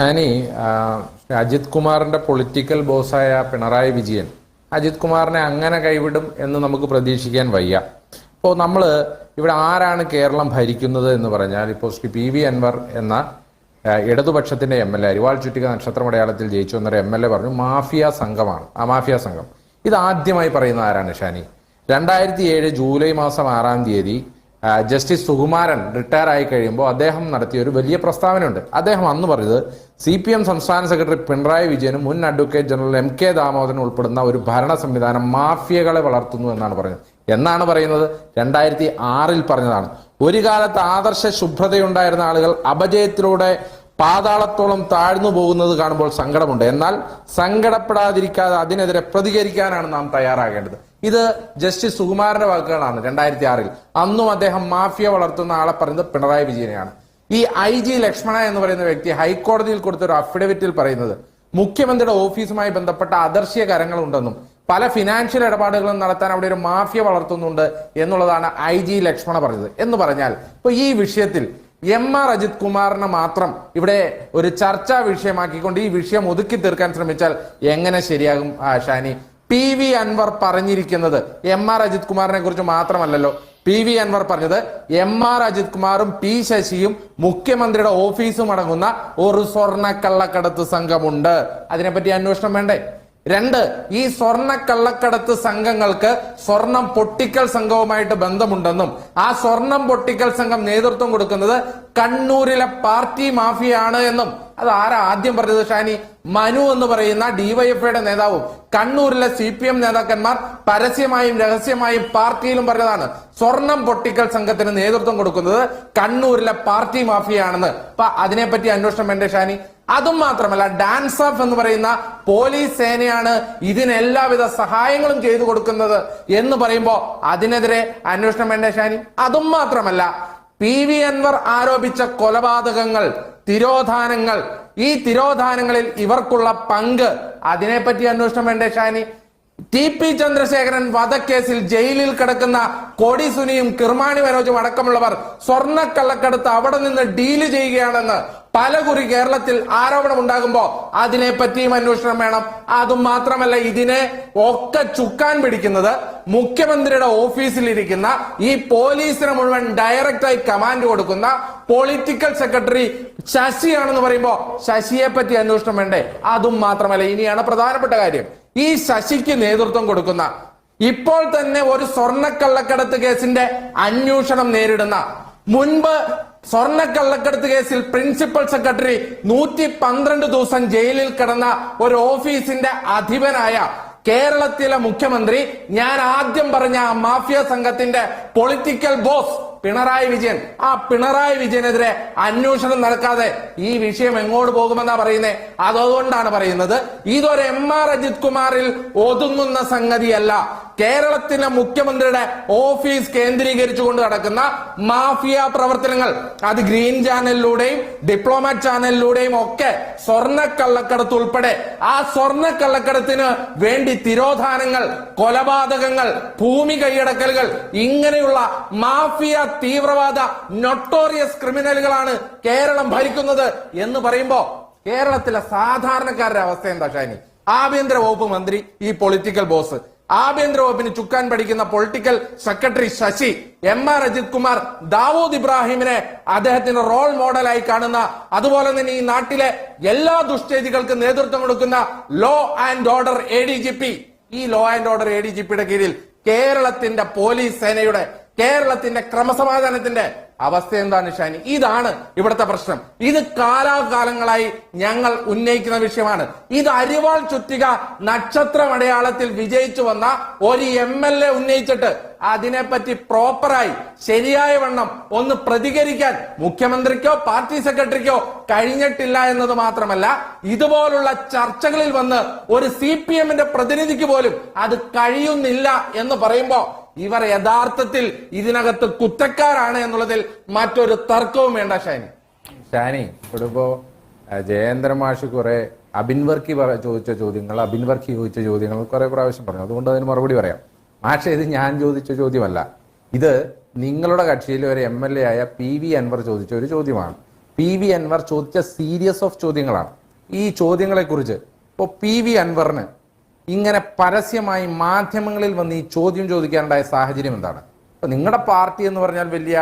ഷാനി അജിത് കുമാറിന്റെ പൊളിറ്റിക്കൽ ബോസായ പിണറായി വിജയൻ അജിത് കുമാറിനെ അങ്ങനെ കൈവിടും എന്ന് നമുക്ക് പ്രതീക്ഷിക്കാൻ വയ്യ. ഇപ്പോൾ നമ്മൾ ഇവിടെ ആരാണ് കേരളം ഭരിക്കുന്നത് എന്ന് പറഞ്ഞാൽ ഇപ്പോൾ ശ്രീ പി വി അൻവർ എന്ന ഇടതുപക്ഷത്തിന്റെ എം എൽ എ അരിവാൾ ചുറ്റിക നക്ഷത്രമടയാളത്തിൽ ജയിച്ചു എന്നൊരു എം എൽ എ പറഞ്ഞു മാഫിയ സംഘമാണ് ആ മാഫിയ സംഘം. ഇത് ആദ്യമായി പറയുന്ന ആരാണ് ഷാനി? രണ്ടായിരത്തി ഏഴ് ജൂലൈ മാസം ആറാം തീയതി ജസ്റ്റിസ് സുകുമാരൻ റിട്ടയർ ആയി കഴിയുമ്പോൾ അദ്ദേഹം നടത്തിയ ഒരു വലിയ പ്രസ്താവനയുണ്ട്. അദ്ദേഹം അന്ന് പറഞ്ഞത് സി പി എം സംസ്ഥാന സെക്രട്ടറി പിണറായി വിജയനും മുൻ advocate general M K Damodaran ഉൾപ്പെടുന്ന ഒരു ഭരണ സംവിധാനം മാഫിയകളെ വളർത്തുന്നു എന്നാണ് പറയുന്നത്. എന്നാണ് പറയുന്നത്? രണ്ടായിരത്തി ആറിൽ പറഞ്ഞതാണ്. ഒരു കാലത്ത് ആദർശ ശുഭ്രതയുണ്ടായിരുന്ന ആളുകൾ അപജയത്തിലൂടെ പാതാളത്തോളം താഴ്ന്നു പോകുന്നത് കാണുമ്പോൾ സങ്കടമുണ്ട്. എന്നാൽ സങ്കടപ്പെടാതിരിക്കാതെ അതിനെതിരെ പ്രതികരിക്കാനാണ് നാം തയ്യാറാകേണ്ടത്. ഇത് ജസ്റ്റിസ് സുകുമാരന്റെ വാക്കുകളാണ് രണ്ടായിരത്തി ആറിൽ അന്നും അദ്ദേഹം മാഫിയ വളർത്തുന്ന ആളെ പറയുന്നത് പിണറായി വിജയനെയാണ്. ഈ ഐ ജി ലക്ഷ്മണ എന്ന് പറയുന്ന വ്യക്തി ഹൈക്കോടതിയിൽ കൊടുത്ത ഒരു അഫിഡവിറ്റിൽ പറയുന്നത് മുഖ്യമന്ത്രിയുടെ ഓഫീസുമായി ബന്ധപ്പെട്ട അദർശ്യ കരങ്ങളുണ്ടെന്നും പല ഫിനാൻഷ്യൽ ഇടപാടുകളും നടത്താൻ അവിടെ ഒരു മാഫിയ വളർത്തുന്നുണ്ട് എന്നുള്ളതാണ് ഐ ജി ലക്ഷ്മണ പറഞ്ഞത്. എന്ന് പറഞ്ഞാൽ ഇപ്പൊ ഈ വിഷയത്തിൽ എം ആർ അജിത് കുമാറിനെ മാത്രം ഇവിടെ ഒരു ചർച്ചാ വിഷയമാക്കിക്കൊണ്ട് ഈ വിഷയം ഒതുക്കി തീർക്കാൻ ശ്രമിച്ചാൽ എങ്ങനെ ശരിയാകും ഷാനി പി വി അൻവർ പറഞ്ഞിരിക്കുന്നത് എം ആർ അജിത് കുമാറിനെ കുറിച്ച് മാത്രമല്ലല്ലോ. പി വി അൻവർ പറഞ്ഞത് എം ആർ അജിത് കുമാറും പി ശശിയും മുഖ്യമന്ത്രിയുടെ ഓഫീസും അടങ്ങുന്ന ഒരു സ്വർണക്കള്ളക്കടത്ത് സംഘമുണ്ട്. അതിനെപ്പറ്റി അന്വേഷണം വേണ്ടേ? രണ്ട് ഈ സ്വർണ കള്ളക്കടത്ത് സംഘങ്ങൾക്ക് സ്വർണം പൊട്ടിക്കൽ സംഘവുമായിട്ട് ബന്ധമുണ്ടെന്നും ആ സ്വർണം പൊട്ടിക്കൽ സംഘം നേതൃത്വം കൊടുക്കുന്നത് കണ്ണൂരിലെ പാർട്ടി മാഫിയാണ് എന്നും അത് ആരാ ആദ്യം പറഞ്ഞത് ഷാനി? മനു എന്ന് പറയുന്ന ഡിവൈഎഫ്ഐയുടെ നേതാവും കണ്ണൂരിലെ സി പി എം നേതാക്കന്മാർ പരസ്യമായും രഹസ്യമായും പാർട്ടിയിലും പറഞ്ഞതാണ്. സ്വർണം പൊട്ടിക്കൽ സംഘത്തിന് നേതൃത്വം കൊടുക്കുന്നത് കണ്ണൂരിലെ പാർട്ടി മാഫിയാണെന്ന് അപ്പൊ അതിനെപ്പറ്റി അന്വേഷണം വേണ്ടേ ഷാനി? അതും മാത്രമല്ല ഡാൻസ് ഓഫ് എന്ന് പറയുന്ന പോലീസ് സേനയാണ് ഇതിനെല്ലാവിധ സഹായങ്ങളും ചെയ്തു കൊടുക്കുന്നത് എന്ന് പറയുമ്പോ അതിനെതിരെ അന്വേഷണം വേണ്ടേ ഷാനി? അതും മാത്രമല്ല പി വി അൻവർ ആരോപിച്ച കൊലപാതകങ്ങൾ തിരോധാനങ്ങൾ ഈ തിരോധാനങ്ങളിൽ ഇവർക്കുള്ള പങ്ക് അതിനെപ്പറ്റി അന്വേഷണം വേണ്ടേ ഷാനി? ടി പി ചന്ദ്രശേഖരൻ വധക്കേസിൽ ജയിലിൽ കിടക്കുന്ന കോടി സുനിയും കിർമാണി മനോജും അടക്കമുള്ളവർ സ്വർണക്കള്ളക്കടത്ത് അവിടെ നിന്ന് ഡീൽ ചെയ്യുകയാണെന്ന് പലകുറി കേരളത്തിൽ ആരോപണം ഉണ്ടാകുമ്പോ അതിനെപ്പറ്റിയും അന്വേഷണം വേണം. അതും മാത്രമല്ല ഇതിനെ ഒക്കെ ചുക്കാൻ പിടിക്കുന്നത് മുഖ്യമന്ത്രിയുടെ ഓഫീസിൽ ഇരിക്കുന്ന ഈ പോലീസിന് മുഴുവൻ ഡയറക്റ്റായി കമാൻഡ് കൊടുക്കുന്ന പൊളിറ്റിക്കൽ സെക്രട്ടറി ശശിയാണെന്ന് പറയുമ്പോ ശശിയെ പറ്റി അന്വേഷണം വേണ്ടേ? അതും മാത്രമല്ല. ഇനിയാണ് പ്രധാനപ്പെട്ട കാര്യം. ഈ ശശിക്ക് നേതൃത്വം കൊടുക്കുന്ന ഇപ്പോൾ തന്നെ ഒരു സ്വർണക്കള്ളക്കടത്ത് കേസിന്റെ അന്വേഷണം നേരിടുന്ന മുൻപ് സ്വർണക്കള്ളക്കടത്ത് കേസിൽ പ്രിൻസിപ്പൽ സെക്രട്ടറി നൂറ്റി പന്ത്രണ്ട് ദിവസം ജയിലിൽ കിടന്ന ഒരു ഓഫീസിന്റെ അധിപനായ കേരളത്തിലെ മുഖ്യമന്ത്രി ഞാൻ ആദ്യം പറഞ്ഞ ആ മാഫിയ സംഘത്തിന്റെ പൊളിറ്റിക്കൽ ബോസ് പിണറായി വിജയൻ. ആ പിണറായി വിജയനെതിരെ അന്വേഷണം നടക്കാതെ ഈ വിഷയം എങ്ങോട്ട് പോകുമെന്നാ പറയുന്നത് അതുകൊണ്ടാണ് പറയുന്നത്. ഇതൊരു എം ആർ അജിത് കുമാറിൽ ഒതുങ്ങുന്ന സംഗതിയല്ല. കേരളത്തിലെ മുഖ്യമന്ത്രിയുടെ ഓഫീസ് കേന്ദ്രീകരിച്ചുകൊണ്ട് നടക്കുന്ന മാഫിയ പ്രവർത്തനങ്ങൾ. അത് ഗ്രീൻ ചാനലിലൂടെയും ഡിപ്ലോമാറ്റ് ചാനലിലൂടെയും ഒക്കെ സ്വർണക്കള്ളക്കടത്ത് ഉൾപ്പെടെ ആ സ്വർണക്കള്ളക്കടത്തിന് വേണ്ടി തിരോധാനങ്ങൾ കൊലപാതകങ്ങൾ ഭൂമി കൈയടക്കലുകൾ ഇങ്ങനെയുള്ള മാഫിയ തീവ്രവാദ നൊട്ടോറിയസ് ക്രിമിനലുകളാണ് കേരളം ഭരിക്കുന്നത് എന്ന് പറയുമ്പോ കേരളത്തിലെ സാധാരണക്കാരുടെ അവസ്ഥ എന്താ ഷാനി? ആഭ്യന്തര വകുപ്പ് മന്ത്രി ഈ പൊളിറ്റിക്കൽ ബോസ് ആഭ്യന്തര വകുപ്പിന് ചുക്കാൻ പഠിക്കുന്ന political secretary Shashi M R Ajith Kumar Dawood ഇബ്രാഹിമിനെ അദ്ദേഹത്തിന്റെ റോൾ മോഡലായി കാണുന്ന അതുപോലെ തന്നെ ഈ നാട്ടിലെ എല്ലാ ദുഷ്ചേജികൾക്കും നേതൃത്വം കൊടുക്കുന്ന law and order A D G P ഈ law and order A D G പിയുടെ കീഴിൽ കേരളത്തിന്റെ പോലീസ് സേനയുടെ കേരളത്തിന്റെ ക്രമസമാധാനത്തിന്റെ അവസ്ഥ എന്താണ് ഷാനി? ഇതാണ് ഇവിടുത്തെ പ്രശ്നം. ഇത് കാലാകാലങ്ങളായി ഞങ്ങൾ ഉന്നയിക്കുന്ന വിഷയമാണ്. ഇത് അരിവാൾ ചുറ്റിക നക്ഷത്ര മലയാളത്തിൽ വിജയിച്ചു വന്ന ഒരു എം എൽ എ ഉന്നയിച്ചിട്ട് അതിനെപ്പറ്റി പ്രോപ്പറായി ശരിയായ വണ്ണം ഒന്ന് പ്രതികരിക്കാൻ മുഖ്യമന്ത്രിക്കോ പാർട്ടി സെക്രട്ടറിക്കോ കഴിഞ്ഞിട്ടില്ല എന്നത് മാത്രമല്ല ഇതുപോലുള്ള ചർച്ചകളിൽ വന്ന് ഒരു സി പി എമ്മിന്റെ പ്രതിനിധിക്ക് പോലും അത് കഴിയുന്നില്ല എന്ന് പറയുമ്പോ ഇവർ യഥാർത്ഥത്തിൽ ഇതിനകത്ത് കുറ്റക്കാരാണ് എന്നുള്ളതിൽ മറ്റൊരു തർക്കവും വേണ്ട ഷാനി. ഷാനി ഇവിടെ ഇപ്പോ ജയേന്ദ്ര മാഷ് കുറെ അബിൻവർക്കി ചോദിച്ച ചോദ്യങ്ങൾ അബിൻവർക്കി ചോദിച്ച ചോദ്യങ്ങൾ കുറെ പ്രാവശ്യം പറഞ്ഞു. അതുകൊണ്ട് അതിന് മറുപടി പറയാം. മാഷെ ഇത് ഞാൻ ചോദിച്ച ചോദ്യമല്ല. ഇത് നിങ്ങളുടെ കക്ഷിയിലെ ഒരു എം എൽ എ ആയ പി വി അൻവർ ചോദിച്ച ഒരു ചോദ്യമാണ്. പി വി അൻവർ ചോദിച്ച സീരിയസ് ഓഫ് ചോദ്യങ്ങളാണ്. ഈ ചോദ്യങ്ങളെ കുറിച്ച് ഇപ്പോൾ പി വി അൻവറിന് ഇങ്ങനെ പരസ്യമായി മാധ്യമങ്ങളിൽ വന്ന് ഈ ചോദ്യം ചോദിക്കാനുണ്ടായ സാഹചര്യം എന്താണ്? അപ്പൊ നിങ്ങളുടെ പാർട്ടി എന്ന് പറഞ്ഞാൽ വലിയ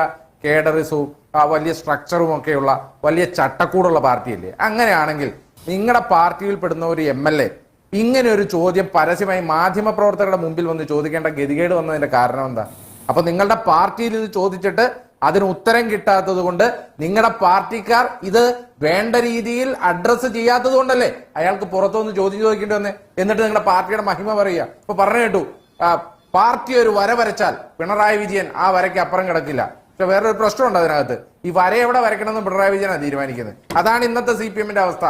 കേഡറിസും വലിയ സ്ട്രക്ചറും ഒക്കെയുള്ള വലിയ ചട്ടക്കൂടുള്ള പാർട്ടിയല്ലേ? അങ്ങനെയാണെങ്കിൽ നിങ്ങളുടെ പാർട്ടിയിൽ പെടുന്ന ഒരു എം എൽ എ ഇങ്ങനെ ഒരു ചോദ്യം പരസ്യമായി മാധ്യമ പ്രവർത്തകരുടെ മുമ്പിൽ വന്ന് ചോദിക്കേണ്ട ഗതികേട് വന്നതിന്റെ കാരണം എന്താ? അപ്പൊ നിങ്ങളുടെ പാർട്ടിയിൽ ഇത് ചോദിച്ചിട്ട് അതിന് ഉത്തരം കിട്ടാത്തത് കൊണ്ട് നിങ്ങളുടെ പാർട്ടിക്കാർ ഇത് വേണ്ട രീതിയിൽ അഡ്രസ്സ് ചെയ്യാത്തത് കൊണ്ടല്ലേ അയാൾക്ക് പുറത്തുനിന്ന് ചോദ്യം ചോദിക്കേണ്ടി വന്നേ. എന്നിട്ട് നിങ്ങളുടെ പാർട്ടിയുടെ മഹിമ പറയുക. ഇപ്പൊ പറഞ്ഞു കേട്ടു. പാർട്ടി ഒരു വര വരച്ചാൽ പിണറായി വിജയൻ ആ വരയ്ക്ക് അപ്പുറം കിടക്കില്ല. പക്ഷെ വേറൊരു പ്രശ്നമുണ്ട് അതിനകത്ത്. ഈ വര എവിടെ വരയ്ക്കണമെന്ന് പിണറായി വിജയനാണ് തീരുമാനിക്കുന്നത്. അതാണ് ഇന്നത്തെ സി പി എമ്മിന്റെ അവസ്ഥ.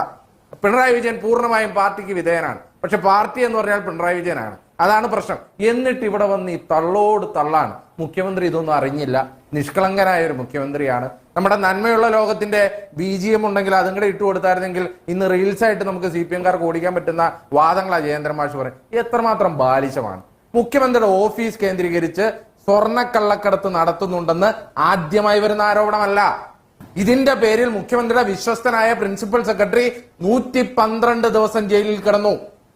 പിണറായി വിജയൻ പൂർണമായും പാർട്ടിക്ക് വിധേയനാണ്. പക്ഷെ പാർട്ടി എന്ന് പറഞ്ഞാൽ പിണറായി വിജയനാണ്. അതാണ് പ്രശ്നം. എന്നിട്ട് ഇവിടെ വന്ന് ഈ തള്ളോട് തള്ളാണ്. മുഖ്യമന്ത്രി ഇതൊന്നും അറിഞ്ഞില്ല. നിഷ്കളങ്കനായ ഒരു മുഖ്യമന്ത്രിയാണ്. നമ്മുടെ നന്മയുള്ള ലോകത്തിന്റെ ബി ജി എം ഉണ്ടെങ്കിൽ അതും കൂടെ ഇട്ട് കൊടുത്തായിരുന്നെങ്കിൽ ഇന്ന് റീൽസ് ആയിട്ട് നമുക്ക് സി പി എംകാർക്ക് ഓടിക്കാൻ പറ്റുന്ന വാദങ്ങളാ ജയേന്ദ്ര മാഷ് പറയും എത്രമാത്രം ബാലിശമാണ്. മുഖ്യമന്ത്രിയുടെ ഓഫീസ് കേന്ദ്രീകരിച്ച് സ്വർണക്കള്ളക്കടത്ത് നടത്തുന്നുണ്ടെന്ന് ആദ്യമായി വരുന്ന ആരോപണമല്ല. ഇതിന്റെ പേരിൽ മുഖ്യമന്ത്രിയുടെ വിശ്വസ്തനായ പ്രിൻസിപ്പൽ സെക്രട്ടറി നൂറ്റി ദിവസം ജയിലിൽ കിടന്നു.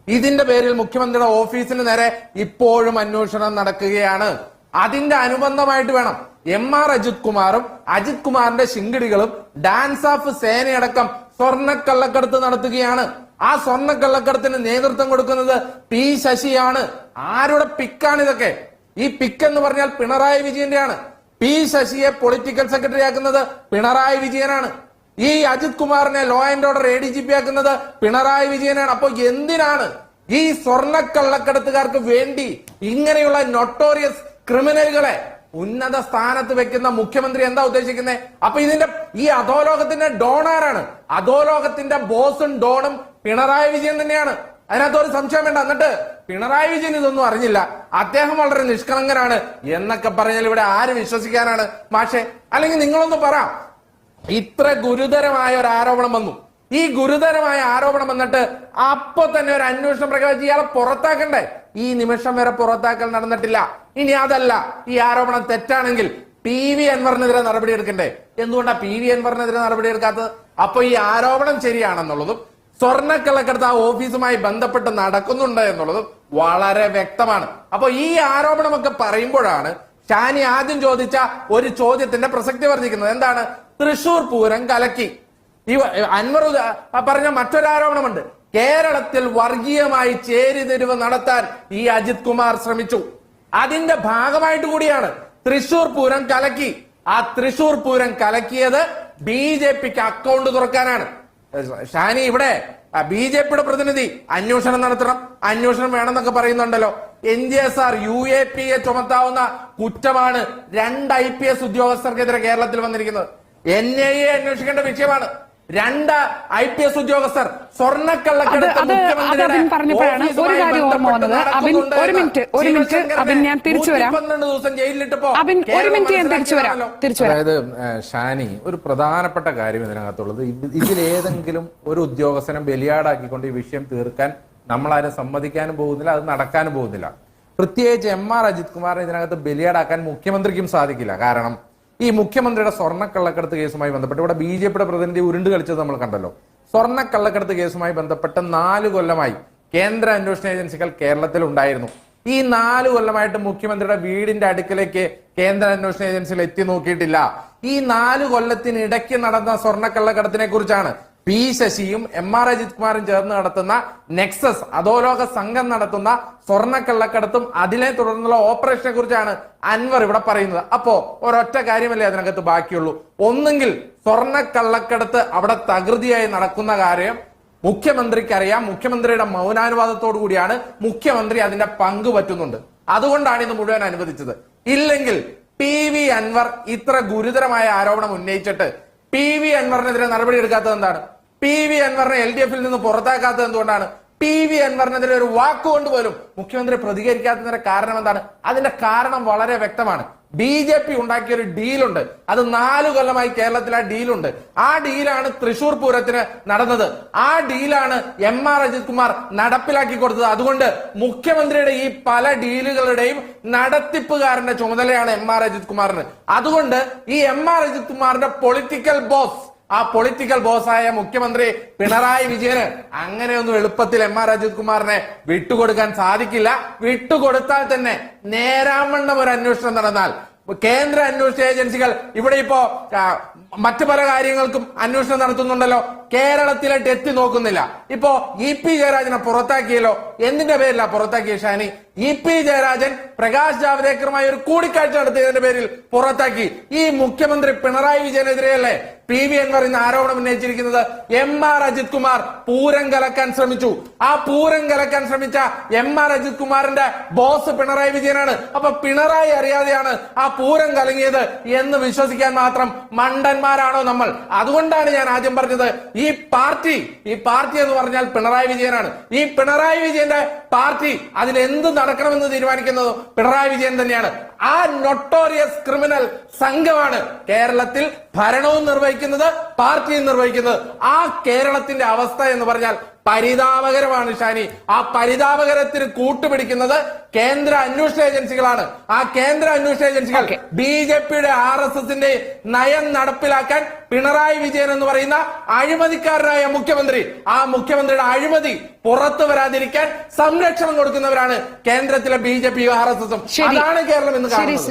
ഇതിന്റെ പേരിൽ മുഖ്യമന്ത്രിയുടെ ഓഫീസിന് നേരെ ഇപ്പോഴും അന്വേഷണം നടക്കുകയാണ്. അതിന്റെ അനുബന്ധമായിട്ട് വേണം എം ആർ അജിത് കുമാറും അജിത് കുമാറിന്റെ ശിങ്കിടികളും ഡാൻസ് ഓഫ് സേനയടക്കം സ്വർണക്കള്ളക്കടത്ത് നടത്തുകയാണ്. ആ സ്വർണക്കള്ളക്കടത്തിന് നേതൃത്വം കൊടുക്കുന്നത് പി ശശിയാണ്. ആരുടെ പിക്കാണ് ഇതൊക്കെ? ഈ പിക്ക് എന്ന് പറഞ്ഞാൽ പിണറായി വിജയന്റെയാണ്. പി ശശിയെ പൊളിറ്റിക്കൽ സെക്രട്ടറി ആക്കുന്നത് പിണറായി വിജയനാണ്. ഈ അജിത് കുമാറിനെ law and order A D G P ആക്കുന്നത് പിണറായി വിജയനാണ്. അപ്പൊ എന്തിനാണ് ഈ സ്വർണ സ്വർണക്കള്ളക്കടത്തുകാർക്ക് വേണ്ടി ഇങ്ങനെയുള്ള നൊട്ടോറിയസ് ക്രിമിനലുകളെ ഉന്നത സ്ഥാനത്ത് വെക്കുന്ന മുഖ്യമന്ത്രി എന്താ ഉദ്ദേശിക്കുന്നത് അപ്പൊ ഇതിന്റെ ഈ അധോലോകത്തിന്റെ ഡോണാറാണ്. അധോലോകത്തിന്റെ ബോസും ഡോണും പിണറായി വിജയൻ തന്നെയാണ്. അതിനകത്ത് ഒരു സംശയം വേണ്ട. എന്നിട്ട് പിണറായി വിജയൻ ഇതൊന്നും അറിഞ്ഞില്ല. അദ്ദേഹം വളരെ നിഷ്കളങ്കനാണ് എന്നൊക്കെ പറഞ്ഞാൽ ഇവിടെ ആര് വിശ്വസിക്കാനാണ്? മാഷെ അല്ലെങ്കിൽ നിങ്ങളൊന്ന് പറ. ഇത്ര ഗുരുതരമായ ഒരു ആരോപണം വന്നു. ഈ ഗുരുതരമായ ആരോപണം വന്നിട്ട് അപ്പൊ തന്നെ ഒരു അന്വേഷണം പ്രഖ്യാപിച്ച് ഇയാളെ പുറത്താക്കണ്ടേ? ഈ നിമിഷം വരെ പുറത്താക്കൽ നടന്നിട്ടില്ല. ഇനി അതല്ല. ഈ ആരോപണം തെറ്റാണെങ്കിൽ പി വി അൻവറിനെതിരെ നടപടി എടുക്കണ്ടേ? എന്തുകൊണ്ടാണ് പി വി അൻവറിനെതിരെ നടപടി എടുക്കാത്തത്? അപ്പൊ ഈ ആരോപണം ശരിയാണെന്നുള്ളതും സ്വർണക്കള്ളക്കടത്ത് ആ ഓഫീസുമായി ബന്ധപ്പെട്ട് നടക്കുന്നുണ്ട് എന്നുള്ളതും വളരെ വ്യക്തമാണ്. അപ്പൊ ഈ ആരോപണമൊക്കെ പറയുമ്പോഴാണ് ഷാനി ആദ്യം ചോദിച്ച ഒരു ചോദ്യത്തിന്റെ പ്രസക്തി വർദ്ധിക്കുന്നത്. എന്താണ്? തൃശൂർ പൂരം കലക്കി. ഈ അൻവർ പറഞ്ഞ മറ്റൊരു ആരോപണമുണ്ട്. കേരളത്തിൽ വർഗീയമായി ചേരിതിരിവ് നടത്താൻ ഈ അജിത് കുമാർ ശ്രമിച്ചു. അതിന്റെ ഭാഗമായിട്ട് കൂടിയാണ് തൃശൂർ പൂരം കലക്കി. ആ തൃശൂർ പൂരം കലക്കിയത് ബി ജെ പിക്ക് അക്കൗണ്ട് തുറക്കാനാണ്. ഷാനി ഇവിടെ ബി ജെ പിയുടെ പ്രതിനിധി അന്വേഷണം നടത്തണം. അന്വേഷണം വേണമെന്നൊക്കെ പറയുന്നുണ്ടല്ലോ. N G S R U A P A ചുമത്താവുന്ന കുറ്റമാണ് രണ്ട് ഐ പി എസ് ഉദ്യോഗസ്ഥർക്കെതിരെ കേരളത്തിൽ വന്നിരിക്കുന്നത്. എൻ ഐ എ അന്വേഷിക്കേണ്ട വിഷയമാണ്. രണ്ട് ഐ പി എസ് ഉദ്യോഗസ്ഥർ സ്വർണക്കള്ളക്കടത്ത് പറഞ്ഞപ്പോഴാണ്. ഒരു കാര്യം ഓർമ്മ വന്നത്. അബിൻ, ഒരു മിനിറ്റ്, ഒരു മിനിറ്റ്, അബിൻ, ഞാൻ തിരിച്ചു വരാം. ദിവസം ജയിലിലിട്ടപ്പോ അബിൻ ഒരു മിനിറ്റ് ഞാൻ തിരിച്ചു വരാം. തിരിച്ചു അതായത് ഷാനി ഒരു പ്രധാനപ്പെട്ട കാര്യം ഇതിനകത്തുള്ളത്. ഇത് ഇതിലേതെങ്കിലും ഒരു ഉദ്യോഗസ്ഥനെ ബലിയാടാക്കിക്കൊണ്ട് ഈ വിഷയം തീർക്കാൻ നമ്മൾ നമ്മളാരും സമ്മതിക്കാനും പോകുന്നില്ല അത് നടക്കാനും പോകുന്നില്ല. പ്രത്യേകിച്ച് എം ആർ അജിത് കുമാറിനെ ഇതിനകത്ത് ബലിയാടാക്കാൻ മുഖ്യമന്ത്രിക്കും സാധിക്കില്ല. കാരണം ഈ മുഖ്യമന്ത്രിയുടെ സ്വർണക്കള്ളക്കടത്ത് കേസുമായി ബന്ധപ്പെട്ട് ഇവിടെ ബി ജെ പിയുടെ പ്രതിനിധി ഉരുണ്ട് കളിച്ചത് നമ്മൾ കണ്ടല്ലോ. സ്വർണക്കള്ളക്കടത്ത് കേസുമായി ബന്ധപ്പെട്ട് നാല് കൊല്ലമായി കേന്ദ്ര അന്വേഷണ ഏജൻസികൾ കേരളത്തിൽ ഉണ്ടായിരുന്നു ഈ നാല് കൊല്ലമായിട്ട് മുഖ്യമന്ത്രിയുടെ വീടിന്റെ അടുക്കലേക്ക് കേന്ദ്ര അന്വേഷണ ഏജൻസികൾ എത്തി നോക്കിയിട്ടില്ല. ഈ നാല് കൊല്ലത്തിനിടയ്ക്ക് നടന്ന സ്വർണക്കള്ളക്കടത്തിനെ കുറിച്ചാണ് പി ശശിയും എം ആർ അജിത് കുമാറും ചേർന്ന് നടത്തുന്ന നെക്സസ് അധോലോക സംഘം നടത്തുന്ന സ്വർണക്കള്ളക്കടത്തും അതിനെ തുടർന്നുള്ള ഓപ്പറേഷനെ കുറിച്ചാണ് അൻവർ ഇവിടെ പറയുന്നത്. അപ്പോ ഒരൊറ്റ കാര്യമല്ലേ അതിനകത്ത് ബാക്കിയുള്ളൂ. ഒന്നുകിൽ സ്വർണക്കള്ളക്കടത്ത് അവിടെ തകൃതിയായി നടക്കുന്ന കാര്യം മുഖ്യമന്ത്രിക്കറിയാം. മുഖ്യമന്ത്രിയുടെ മൗനാനുവാദത്തോടു കൂടിയാണ് മുഖ്യമന്ത്രി അതിന്റെ പങ്ക് പറ്റുന്നുണ്ട്. അതുകൊണ്ടാണ് ഇത് മുഴുവൻ അനുവദിച്ചത്. ഇല്ലെങ്കിൽ പി വി അൻവർ ഇത്ര ഗുരുതരമായ ആരോപണം ഉന്നയിച്ചിട്ട് പി വി അൻവറിനെതിരെ നടപടി എടുക്കാത്തത് എന്താണ്? പി വി അൻവറിനെ എൽ ഡി എഫിൽ നിന്ന് പുറത്താക്കാത്തത് എന്തുകൊണ്ടാണ്? പി വി അൻവറിനെതിരെ ഒരു വാക്കുകൊണ്ട് പോലും മുഖ്യമന്ത്രി പ്രതികരിക്കാത്തതിന്റെ കാരണം എന്താണ്? അതിന്റെ കാരണം വളരെ വ്യക്തമാണ്. ബി ജെ പി ഉണ്ടാക്കിയ ഒരു ഡീലുണ്ട്. അത് നാലു കൊല്ലമായി കേരളത്തിൽ ആ ഡീലുണ്ട്. ആ ഡീലാണ് തൃശൂർ പൂരത്തിന് നടന്നത്. ആ ഡീലാണ് എം ആർ അജിത് കുമാർ നടപ്പിലാക്കി കൊടുത്തത്. അതുകൊണ്ട് മുഖ്യമന്ത്രിയുടെ ഈ പല ഡീലുകളുടെയും നടത്തിപ്പുകാരന്റെ ചുമതലയാണ് എം ആർ അജിത് കുമാറിന്. അതുകൊണ്ട് ഈ എം ആർ അജിത് കുമാറിന്റെ പൊളിറ്റിക്കൽ ബോസ് ആ പൊളിറ്റിക്കൽ ബോസായ മുഖ്യമന്ത്രി പിണറായി വിജയന് അങ്ങനെയൊന്നും എളുപ്പത്തിൽ എം ആർ അജിത് കുമാറിനെ വിട്ടുകൊടുക്കാൻ സാധിക്കില്ല. വിട്ടുകൊടുത്താൽ തന്നെ നേരാമണ്ണം ഒരു അന്വേഷണം നടന്നാൽ കേന്ദ്ര അന്വേഷണ ഏജൻസികൾ ഇവിടെ ഇപ്പോ മറ്റു പല കാര്യങ്ങൾക്കും അന്വേഷണം നടത്തുന്നുണ്ടല്ലോ. കേരളത്തിലായിട്ട് എത്തി നോക്കുന്നില്ല. ഇപ്പോ ഇ പി ജയരാജനെ പുറത്താക്കിയല്ലോ. എന്തിന്റെ പേരിലാ പുറത്താക്കിയ ഷാനി? ഇ പി ജയരാജൻ പ്രകാശ് ജാവ്ദേക്കറുമായി ഒരു കൂടിക്കാഴ്ച നടത്തിയതിന്റെ പേരിൽ പുറത്താക്കി. ഈ മുഖ്യമന്ത്രി പിണറായി വിജയനെതിരെയല്ലേ പി വി എന്ന് പറയുന്ന ആരോപണം ഉന്നയിച്ചിരിക്കുന്നത്? എം ആർ അജിത് കുമാർ പൂരം കലക്കാൻ ശ്രമിച്ചു. ആ പൂരം കലക്കാൻ ശ്രമിച്ച എം ആർ അജിത് കുമാറിന്റെ ബോസ് പിണറായി വിജയനാണ്. അപ്പൊ പിണറായി അറിയാതെയാണ് ആ പൂരം കലങ്ങിയത് എന്ന് വിശ്വസിക്കാൻ മാത്രം മണ്ടന്മാരാണോ നമ്മൾ? അതുകൊണ്ടാണ് ഞാൻ ആദ്യം പറഞ്ഞത്. ഈ പാർട്ടി ഈ പാർട്ടി എന്ന് പറഞ്ഞാൽ പിണറായി വിജയനാണ്. ഈ പിണറായി വിജയന്റെ പാർട്ടി അതിൽ എന്ത് നടക്കണമെന്ന് തീരുമാനിക്കുന്നത് പിണറായി വിജയൻ തന്നെയാണ്. ആ നൊട്ടോറിയസ് ക്രിമിനൽ സംഘമാണ് കേരളത്തിൽ ഭരണവും നിർവഹിക്കുന്നത് പാർട്ടിയും നിർവഹിക്കുന്നത്. ആ കേരളത്തിന്റെ അവസ്ഥ എന്ന് പറഞ്ഞാൽ പരിതാപകരമാണ് ഷാനി. ആ പരിതാപകരത്തിന് കൂട്ടുപിടിക്കുന്നത് കേന്ദ്ര അന്വേഷണ ഏജൻസികളാണ്. ആ കേന്ദ്ര അന്വേഷണ ഏജൻസികൾ. ബി ജെ പിയുടെ ആർ എസ് എസിന്റെ നയം നടപ്പിലാക്കാൻ പിണറായി വിജയൻ എന്ന് പറയുന്ന അഴിമതിക്കാരനായ മുഖ്യമന്ത്രി. ആ മുഖ്യമന്ത്രിയുടെ അഴിമതി പുറത്തു വരാതിരിക്കാൻ സംരക്ഷണം കൊടുക്കുന്നവരാണ് കേന്ദ്രത്തിലെ B J P R S എസും. അതാണ് കേരളം എന്ന് കാണുന്നത്.